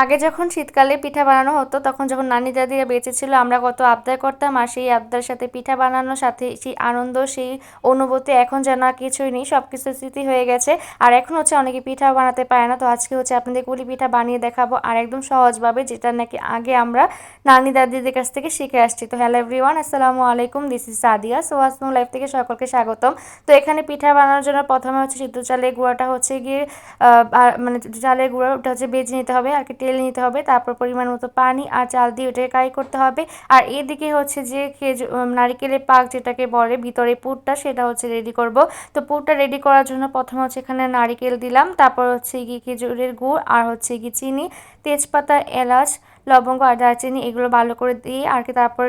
আগে যখন শীতকালে পিঠা বানানো হতো, তখন যখন নানি দাদিরা বেঁচে ছিল, আমরা কত আবদার করতাম আর সেই আবদার সাথে পিঠা বানানোর সাথে সেই আনন্দ, সেই অনুভূতি এখন যেন কিছুই নেই সব কিছু স্মৃতি হয়ে গেছে। আর এখন হচ্ছে অনেকে পিঠা বানাতে পারে না, তো আজকে হচ্ছে আপনাদের কুলি পিঠা বানিয়ে দেখাবো আর একদম সহজভাবে, যেটা নাকি আগে আমরা নানি দাদিদের কাছ থেকে শিখে আসছি। তো হ্যালো এভরিওয়ান আসসালামু আলাইকুম this is Sadia so Aslam life থেকে সকলকে স্বাগতম। তো এখানে পিঠা বানানোর জন্য প্রথমে হচ্ছে সিদ্ধ চালের গুঁড়াটা হচ্ছে গিয়ে মানে চালের গুঁড়ো, ওটা হচ্ছে বেজে নিতে হবে। আর কি তেল নিতে হবে, তারপর পরিমাণ মতো পানি আর চাল দিয়ে ওটাকে কাই করতে হবে। আর এদিকে হচ্ছে যে খেজু নারিকেলের পাক যেটাকে বলে ভিতরে পুরটা, সেটা হচ্ছে রেডি করব। তো পুরটা রেডি করার জন্য প্রথমে হচ্ছে এখানে নারিকেল দিলাম, তারপর হচ্ছে গিয়ে খেজুরের গুড় আর হচ্ছে গিয়ে চিনি, তেজপাতা, এলাচ লবঙ্গ আর দারচিনি এগুলো ভালো করে দিয়ে আর কি তারপর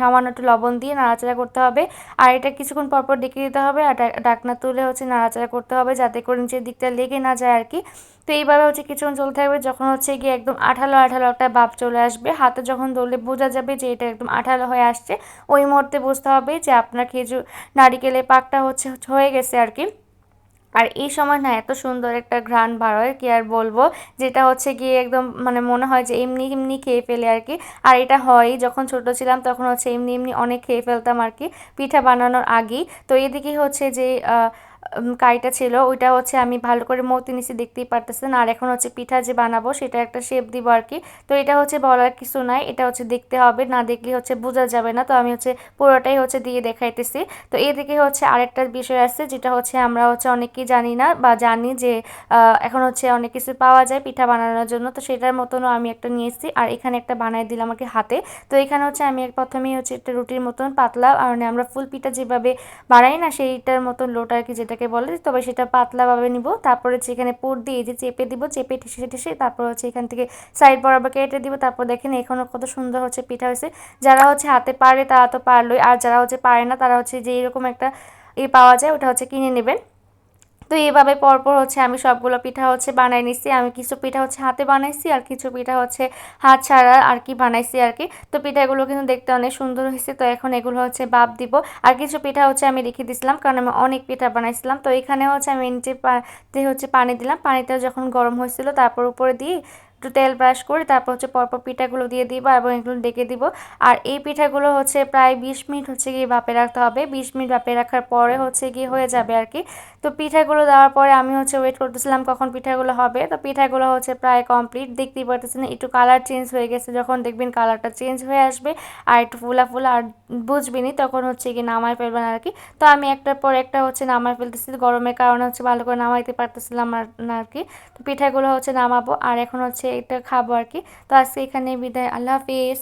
সামান্য একটু লবণ দিয়ে নাড়াচাড়া করতে হবে। আর এটা কিছুক্ষণ পরপর ডেকে দিতে হবে আর ডাকনা তুলে হচ্ছে নাড়াচাড়া করতে হবে যাতে করে নিচের দিকটা লেগে না যায় আর কি। তো এইভাবে হচ্ছে কিছুক্ষণ চলতে থাকবে যখন হচ্ছে গিয়ে একদম আঠালো আঠালো একটা ভাব চলে আসবে। হাতে যখন দৌড়লে বোঝা যাবে যে এটা একদম আঠালো হয়ে আসছে। ওই মুহূর্তে বুঝতে হবে যে আপনার খেজুর, নারিকেলের পাকটা হচ্ছে হয়ে গেছে আর কি। আর এই সময় না এত সুন্দর একটা ঘ্রাণ বাড়ায় কি আর বলব? যেটা হচ্ছে গিয়ে একদম মানে মনে হয় যে এমনি এমনি খেয়ে ফেলে আর কি। আর এটা হয় যখন ছোট ছিলাম তখন হচ্ছে এমনি এমনি অনেক খেয়ে ফেলতাম আর কি, পিঠা বানানোর আগেই। তো এদিকে হচ্ছে যে কাইটা ছিল। ওইটা হচ্ছে আমি ভালো করে মতি নিচে দেখতেই পারতেছেন। আর এখন হচ্ছে পিঠা যে বানাবো, সেটা একটা শেপ দিব আর কি। তো এটা হচ্ছে বলার কিছু নাই, এটা হচ্ছে দেখতে হবে। না দেখলে হচ্ছে বোঝা যাবে না। তো আমি হচ্ছে পুরোটাই হচ্ছে দিয়ে দেখাইতেছি। তো এদিকে হচ্ছে আরেকটা বিষয় আছে, যেটা হচ্ছে আমরা হচ্ছে অনেকেই জানি না বা জানি যে এখন হচ্ছে অনেক কিছু পাওয়া যায় পিঠা বানানোর জন্য। তো সেটার মতনও আমি একটা নিয়েছি আর এখানে একটা বানাই দিলাম আমাকে হাতে। তো এখানে হচ্ছে আমি প্রথমেই হচ্ছে একটা রুটির মতন পাতলা মানে আমরা ফুল পিঠা যেভাবে বানাই না, সেইটার মতন লোটা আর কি যেটা যেটাকে বলে তবে সেটা পাতলাভাবে নিব। তারপরে হচ্ছে এখানে পুর দিয়ে যে চেপে দিব, চেপে ঠেসে ঠেসে তারপর হচ্ছে এখান থেকে সাইড বরাবর কেটে দিব। তারপর দেখেন এখনও কত সুন্দর হচ্ছে পিঠা হয়েছে। যারা হচ্ছে হাতে পারে তারা তো পারলোই, আর যারা হচ্ছে পারে না তারা হচ্ছে যে এরকম একটা এ পাওয়া যায় ওটা হচ্ছে কিনে নেবেন। তো এইভাবে পরপর হচ্ছে আমি সবগুলো পিঠা হচ্ছে বানাই নিছি। আমি কিছু পিঠা হচ্ছে হাতে বানাইছি আর কিছু পিঠা হচ্ছে হাত ছাড়া আর কি বানাইছি আর কি। তো পিঠাগুলো কিন্তু দেখতে অনেক সুন্দর হয়েছে। তো এখন এগুলো হচ্ছে বাপ দিব। আর কিছু পিঠা হচ্ছে আমি রেখে দিছিলাম কারণ আমি অনেক পিঠা বানাইছিলাম। তো এখানে হচ্ছে আমি নিচে হচ্ছে পানি দিলাম। পানিটা যখন গরম হয়েছিল তারপর উপরে দিয়ে একটু তেল ব্রাশ করে তারপর হচ্ছে পরপর পিঠাগুলো দিয়ে দিব এবং এগুলো ডেকে দিব। আর এই পিঠাগুলো হচ্ছে প্রায় বিশ মিনিট হচ্ছে গিয়ে ভাপে রাখতে হবে। বিশ মিনিট ভাপে রাখার পরে হচ্ছে গিয়ে হয়ে যাবে আর কি। তো পিঠাগুলো দেওয়ার পরে আমি হচ্ছে ওয়েট করতেছিলাম কখন পিঠাগুলো হবে। তো পিঠাগুলো হচ্ছে প্রায় কমপ্লিট দেখতেই পারতেছেন একটু কালার চেঞ্জ হয়ে গেছে। যখন দেখবেন কালারটা চেঞ্জ হয়ে আসবে আর একটু ফুলা ফুলা আর বুঝবেনি তখন হচ্ছে গিয়ে নামাই ফেলবেন আর কি। তো আমি একটার পর একটা হচ্ছে নামাই ফেলতেছি। গরমের কারণে হচ্ছে ভালো করে নামাইতে পারতেছিলাম আর কি। তো পিঠাগুলো হচ্ছে নামাবো। আর এখন হচ্ছে এটা খাব আর কি। তো আজকে এখানে বিদায় আল্লাহ হাফিজ।